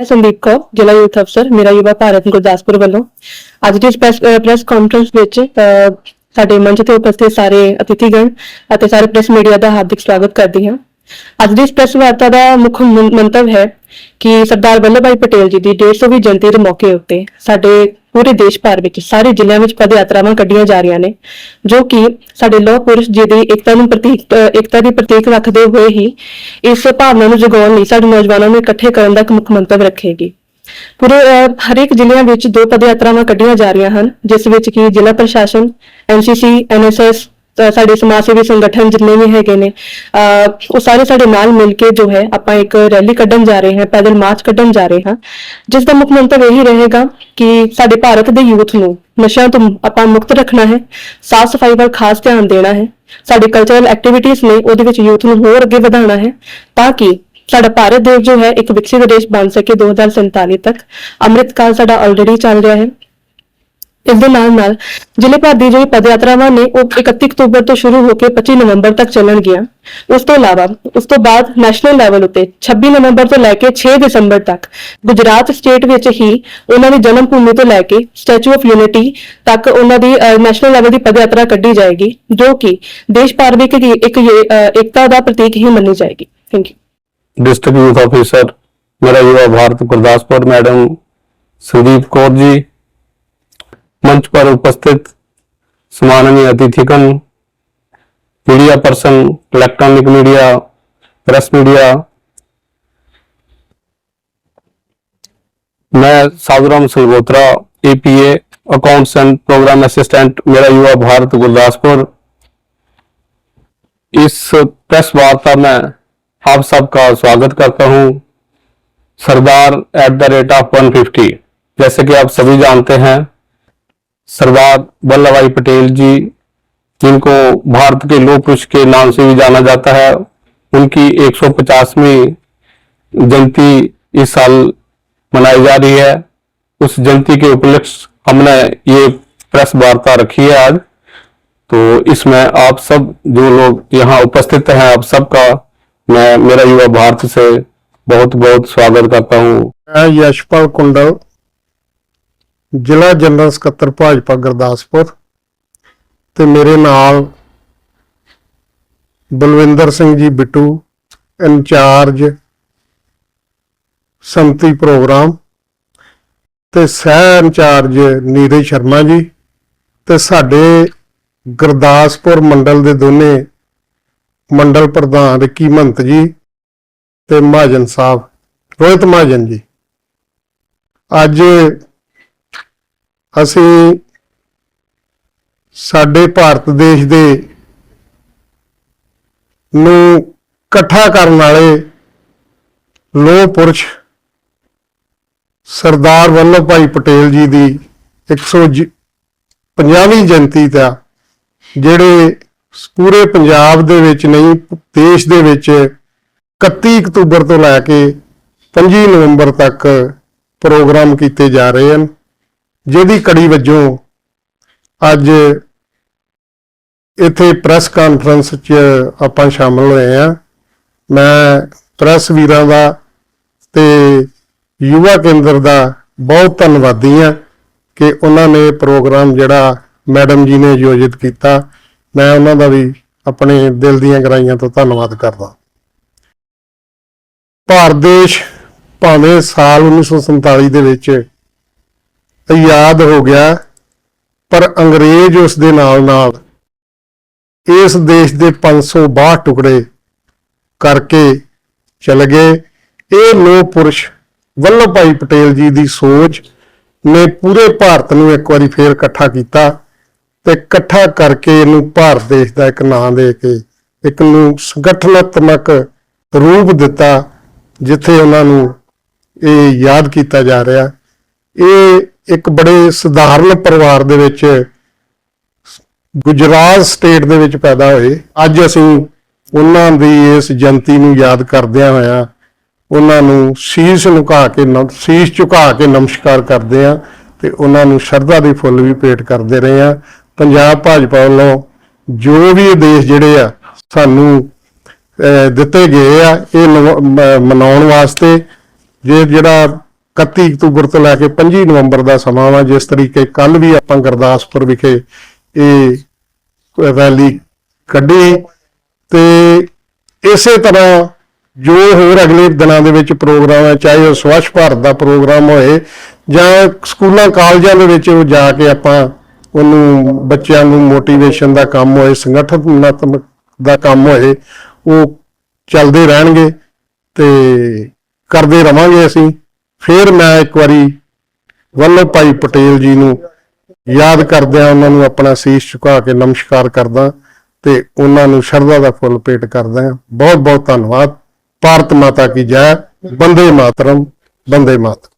ਮੈਂ ਸੰਦੀਪ ਕੌਰ ਜ਼ਿਲ੍ਹਾ ਯੂਥ ਅਫਸਰ ਮੇਰਾ ਯੁਵਾ ਭਾਰਤ ਗੁਰਦਾਸਪੁਰ ਵੱਲੋਂ ਅੱਜ ਦੀ ਇਸ ਪ੍ਰੈਸ ਕਾਨਫਰੰਸ ਵਿੱਚ ਅਹ, ਸਾਡੇ ਮੰਚ ਤੇ ਉਪਸਥਿਤ ਸਾਰੇ ਅਤਿਥੀਗਣ ਅਤੇ ਸਾਰੇ ਪ੍ਰੈਸ ਮੀਡੀਆ ਦਾ ਹਾਰਦਿਕ ਸਵਾਗਤ ਕਰਦੀ ਹਾਂ। ਅੱਜ ਦੀ ਇਸ ਵਾਰਤਾ ਦਾ ਮੁੱਖ ਮੰਤਵ ਹੈ ਕਿ ਸਰਦਾਰ ਵੱਲਭ ਭਾਈ ਪਟੇਲ ਜੀ ਦੀ 150ਵੀਂ ਜਯੰਤੀ ਦੇ ਮੌਕੇ ਉੱਤੇ ਸਾਡੇ ਪੂਰੇ ਦੇਸ਼ ਭਰ ਵਿੱਚ ਸਾਰੇ ਜ਼ਿਲ੍ਹਿਆਂ ਵਿੱਚ ਪਦ ਯਾਤਰਾਵਾਂ ਕੱਢੀਆਂ ਜਾ ਰਹੀਆਂ ਨੇ, ਜੋ ਕਿ ਸਾਡੇ ਲੋਹ ਪੁਰਸ਼ ਜੀ ਦੀ ਏਕਤਾ ਨੂੰ ਪ੍ਰਤੀਕ, ਏਕਤਾ ਦੀ ਪ੍ਰਤੀਕ ਰੱਖਦੇ ਹੋਏ ਹੀ ਇਸ ਭਾਵਨਾ ਨੂੰ ਜਗਾਉਣ ਲਈ ਸਾਡੇ ਨੌਜਵਾਨਾਂ ਨੂੰ ਇਕੱਠੇ ਕਰਨ ਦਾ ਇੱਕ ਮੁੱਖ ਮੰਤਵ ਰੱਖੇਗੀ। ਪੂਰੇ ਹਰੇਕ ਜ਼ਿਲ੍ਹਿਆਂ ਵਿੱਚ ਦੋ ਪਦ ਯਾਤਰਾਵਾਂ ਕੱਢੀਆਂ ਜਾ ਰਹੀਆਂ ਹਨ, ਜਿਸ ਵਿੱਚ ਕਿ ਜ਼ਿਲ੍ਹਾ ਪ੍ਰਸ਼ਾਸਨ ਐਨਸੀਸੀ ਐਨਐਸਐਸ ਸਾਡੇ ਸਮਾਜ ਸੇਵੀ ਸੰਗਠਨ ਜਿੰਨੇ ਵੀ ਹੈਗੇ ਨੇ ਅਹ, ਉਹ ਸਾਰੇ ਸਾਡੇ ਨਾਲ ਮਿਲ ਕੇ ਜੋ ਹੈ ਆਪਾਂ ਇੱਕ ਰੈਲੀ ਕੱਢਣ ਜਾ ਰਹੇ ਹਾਂ ਪੈਦਲ ਮਾਰਚ ਕੱਢਣ ਜਾ ਰਹੇ ਹਾਂ। ਜਿਸ ਦਾ ਮੁੱਖ ਮੰਤਵ ਇਹੀ ਰਹੇਗਾ ਕਿ ਸਾਡੇ ਭਾਰਤ ਦੇ ਯੂਥ ਨੂੰ ਨਸ਼ਿਆਂ ਤੋਂ ਆਪਾਂ ਮੁਕਤ ਰੱਖਣਾ ਹੈ ਸਾਫ਼ ਸਫ਼ਾਈ ਵੱਲ ਖਾਸ ਧਿਆਨ ਦੇਣਾ ਹੈ ਸਾਡੀ ਕਲਚਰਲ ਐਕਟੀਵਿਟੀਜ਼ ਨੇ ਉਹਦੇ ਵਿੱਚ ਯੂਥ ਨੂੰ ਹੋਰ ਅੱਗੇ ਵਧਾਉਣਾ ਹੈ ਤਾਂ ਕਿ ਸਾਡਾ ਭਾਰਤ ਦੇਸ਼ ਜੋ ਹੈ ਇੱਕ ਵਿਕਸਿਤ ਦੇਸ਼ ਬਣ ਸਕੇ 2047 ਤੱਕ। ਅੰਮ੍ਰਿਤ ਕਾਲ ਸਾਡਾ ਆਲਰੇਡੀ ਚੱਲ ਰਿਹਾ ਹੈ। ਇਸ ਦੇ ਨਾਲ ਨਾਲ ਜ਼ਿਲ੍ਹੇ ਭਰ ਦੀ ਜਿਹੜੀ ਪਦ ਯਾਤਰਾਵਾਂ ਨੇ ਉਹ 31 ਅਕਤੂਬਰ ਤੋਂ ਸ਼ੁਰੂ ਹੋ ਕੇ 25 ਨਵੰਬਰ ਤੱਕ ਚੱਲਣਗੀਆਂ। ਉਸ ਤੋਂ ਇਲਾਵਾ, ਉਸ ਤੋਂ ਬਾਅਦ ਨੈਸ਼ਨਲ ਲੈਵਲ ਉਤੇ 26 ਨਵੰਬਰ ਤੋਂ ਲੈ ਕੇ 6 ਦਸੰਬਰ ਤੱਕ ਗੁਜਰਾਤ ਸਟੇਟ ਵਿੱਚ ਹੀ ਉਹਨਾਂ ਦੀ ਜਨਮ ਭੂਮੀ ਤੋਂ ਲੈ ਕੇ ਸਟੈਚੂ ਆਫ ਯੂਨਿਟੀ ਤੱਕ ਉਹਨਾਂ ਦੀ ਨੈਸ਼ਨਲ ਲੈਵਲ ਦੀ ਪਦਯਾਤਰਾ ਕੱਢੀ ਜਾਏਗੀ, ਜੋ ਕਿ ਦੇਸ਼ ਭਰ ਵਿੱਚ ਇੱਕ ਇਕਤਾ ਦਾ ਪ੍ਰਤੀਕ ਹੀ ਮੰਨੀ ਜਾਏਗੀ। Thank you district youth officer Mera Yuva Bharat Gurdaspur madam Sudeep Kaur ji. मंच पर उपस्थित सम्माननीय अतिथिगण media person electronic media press media मैं Sadhuram Salgotra APA accounts and program assistant Mera Yuva Bharat Gurdaspur. इस प्रेस वार्ता में आप सबका स्वागत करता हूँ। सरदार एट द रेट ऑफ़ 150 जैसे कि आप सभी जानते हैं सरदार वल्लभ भाई पटेल जी, जिनको भारत के लोह पुरुष के नाम से भी जाना जाता है, उनकी 150वीं जयंती इस साल मनाई जा रही है। उस जयंती के उपलक्ष्य हमने ये प्रेस वार्ता रखी है आज। तो इसमें आप सब जो लोग यहाँ उपस्थित हैं, आप सबका मैं, मेरा युवा भारत से बहुत बहुत स्वागत करता हूँ। यशपाल कुंडल ਜ਼ਿਲ੍ਹਾ ਜਨਰਲ ਸਕੱਤਰ ਭਾਜਪਾ ਗੁਰਦਾਸਪੁਰ ਤੇ ਮੇਰੇ ਨਾਲ ਬਲਵਿੰਦਰ ਸਿੰਘ ਜੀ ਬਿੱਟੂ, ਇੰਚਾਰਜ ਸੰਤੀ ਪ੍ਰੋਗਰਾਮ ਤੇ ਸਹਿ ਇੰਚਾਰਜ ਨੀਰਜ ਸ਼ਰਮਾ ਜੀ ਤੇ ਸਾਡੇ ਗੁਰਦਾਸਪੁਰ ਮੰਡਲ ਦੇ ਦੋਨੇ ਮੰਡਲ ਪ੍ਰਧਾਨ ਰਿੱਕੀ ਮੰਤ ਜੀ ਤੇ ਮਹਾਜਨ ਸਾਹਿਬ, ਰੋਹਿਤ ਮਹਾਜਨ ਜੀ। ਅੱਜ ਅਸੀਂ ਸਾਡੇ ਭਾਰਤ ਦੇਸ਼ ਦੇ ਨੂੰ ਇਕੱਠਾ ਕਰਨ ਵਾਲੇ ਲੋਹ ਪੁਰਸ਼ ਸਰਦਾਰ ਵੱਲਭ ਭਾਈ ਪਟੇਲ ਜੀ ਦੀ 150ਵੀਂ ਜਯੰਤੀ ਦਾ, ਜਿਹੜੇ ਪੂਰੇ ਪੰਜਾਬ ਦੇ ਵਿੱਚ ਨਹੀਂ, ਦੇਸ਼ ਦੇ ਵਿੱਚ 31 ਅਕਤੂਬਰ ਤੋਂ ਲੈ ਕੇ 25 ਨਵੰਬਰ ਤੱਕ ਪ੍ਰੋਗਰਾਮ ਕੀਤੇ ਜਾ ਰਹੇ ਹਨ। ਜਿਹਦੀ ਕੜੀ ਵਜੋਂ ਅੱਜ ਇੱਥੇ ਪ੍ਰੈਸ ਕਾਨਫਰੰਸ 'ਚ ਆਪਾਂ ਸ਼ਾਮਲ ਹੋਏ ਆ ਮੈਂ ਪ੍ਰੈਸ ਵੀਰਾਂ ਦਾ ਤੇ ਯੁਵਾ ਕੇਂਦਰ ਦਾ ਬਹੁਤ ਧੰਨਵਾਦੀ ਆ ਕਿ ਉਹਨਾਂ ਨੇ ਪ੍ਰੋਗਰਾਮ ਜਿਹੜਾ ਮੈਡਮ ਜੀ ਨੇ ਆਯੋਜਿਤ ਕੀਤਾ। ਮੈਂ ਉਹਨਾਂ ਦਾ ਵੀ ਆਪਣੇ ਦਿਲ ਦੀਆਂ ਗਰਾਈਆਂ ਤੋਂ ਧੰਨਵਾਦ ਕਰਦਾ। ਭਾਰਤ ਦੇਸ਼ ਭਾਵੇਂ ਸਾਲ 1947 ਦੇ ਵਿੱਚ ਆਜ਼ਾਦ ਹੋ ਗਿਆ, ਪਰ ਅੰਗਰੇਜ਼ ਉਸ ਦੇ ਨਾਲ ਨਾਲ ਇਸ ਦੇਸ਼ ਦੇ 562 ਟੁਕੜੇ ਕਰਕੇ ਚਲੇ ਗਏ। ਇਹ ਲੋਹ ਪੁਰਸ਼ ਵੱਲਭ ਭਾਈ ਪਟੇਲ ਜੀ ਦੀ ਸੋਚ ਨੇ ਪੂਰੇ ਭਾਰਤ ਨੂੰ ਇੱਕ ਵਾਰੀ ਫੇਰ ਇਕੱਠਾ ਕੀਤਾ ਤੇ ਇਕੱਠਾ ਕਰਕੇ ਇਹਨੂੰ ਭਾਰਤ ਦੇਸ਼ ਦਾ ਇੱਕ ਨਾਂ ਦੇ ਕੇ ਇੱਕ ਨੂੰ ਸੰਗਠਨਾਤਮਕ ਰੂਪ ਦਿੱਤਾ, ਜਿੱਥੇ ਉਹਨਾਂ ਨੂੰ ਇਹ ਯਾਦ ਕੀਤਾ ਜਾ ਰਿਹਾ। ਇਹ ਇੱਕ ਬੜੇ ਸਧਾਰਨ ਪਰਿਵਾਰ ਦੇ ਵਿੱਚ ਗੁਜਰਾਤ ਸਟੇਟ ਦੇ ਵਿੱਚ ਪੈਦਾ ਹੋਏ। ਅੱਜ ਅਸੀਂ ਉਹਨਾਂ ਦੀ ਇਸ ਜਯੰਤੀ ਨੂੰ ਯਾਦ ਕਰਦਿਆਂ ਹੋਇਆਂ ਉਹਨਾਂ ਨੂੰ ਸੀਸ ਝੁਕਾ ਕੇ ਸੀਸ ਝੁਕਾ ਕੇ ਨਮਸਕਾਰ ਕਰਦੇ ਆ ਤੇ ਉਹਨਾਂ ਨੂੰ ਸ਼ਰਧਾ ਦੇ ਫੁੱਲ ਵੀ ਭੇਟ ਕਰਦੇ ਰਹੇ ਆ ਪੰਜਾਬ ਭਾਜਪਾ ਵੱਲੋਂ ਜੋ ਵੀ ਆਦੇਸ਼ ਜਿਹੜੇ ਆ ਸਾਨੂੰ ਦਿੱਤੇ ਗਏ ਆ, ਇਹ ਨਵ- ਮਨਾਉਣ ਵਾਸਤੇ, ਜੇ ਜਿਹੜਾ 31 ਅਕਤੂਬਰ ਤੋਂ ਲੈ ਕੇ 25 ਨਵੰਬਰ ਦਾ ਸਮਾਂ ਵਾ, ਜਿਸ ਤਰੀਕੇ ਕੱਲ ਵੀ ਆਪਾਂ ਗੁਰਦਾਸਪੁਰ ਵਿਖੇ ਇਹ ਰੈਲੀ ਕੱਢੀ ਤੇ ਇਸੇ ਤਰ੍ਹਾਂ ਜੋ ਹੋਰ ਅਗਲੇ ਦਿਨਾਂ ਦੇ ਵਿੱਚ ਪ੍ਰੋਗਰਾਮ ਹੈ ਚਾਹੇ ਉਹ ਸਵੱਛ ਭਾਰਤ ਦਾ ਪ੍ਰੋਗਰਾਮ ਹੋਏ ਜਾਂ ਸਕੂਲਾਂ, ਕਾਲਜਾਂ ਦੇ ਵਿੱਚ ਉਹ ਜਾ ਕੇ ਆਪਾਂ ਉਹਨੂੰ ਬੱਚਿਆਂ ਨੂੰ ਮੋਟੀਵੇਸ਼ਨ ਦਾ ਕੰਮ ਹੋਏ, ਸੰਗਠਨਾਤਮਕ ਦਾ ਕੰਮ ਹੋਏ, ਉਹ ਚੱਲਦੇ ਰਹਿਣਗੇ ਤੇ ਕਰਦੇ ਰਵਾਂਗੇ ਅਸੀਂ। ਫਿਰ ਮੈਂ ਇੱਕ ਵਾਰੀ ਵੱਲਭ ਭਾਈ ਪਟੇਲ ਜੀ ਨੂੰ ਯਾਦ ਕਰਦਿਆਂ ਉਹਨਾਂ ਨੂੰ ਆਪਣਾ ਸੀਸ ਝੁਕਾ ਕੇ ਨਮਸਕਾਰ ਕਰਦਾ ਤੇ ਉਹਨਾਂ ਨੂੰ ਸ਼ਰਧਾ ਦਾ ਫੁੱਲ ਭੇਟ ਕਰਦਾ ਹਾਂ। ਬਹੁਤ ਬਹੁਤ ਧੰਨਵਾਦ। ਭਾਰਤ ਮਾਤਾ ਕੀ ਜੈ। ਬੰਦੇ ਮਾਤਰਮ। ਬੰਦੇ ਮਾਤਰਮ।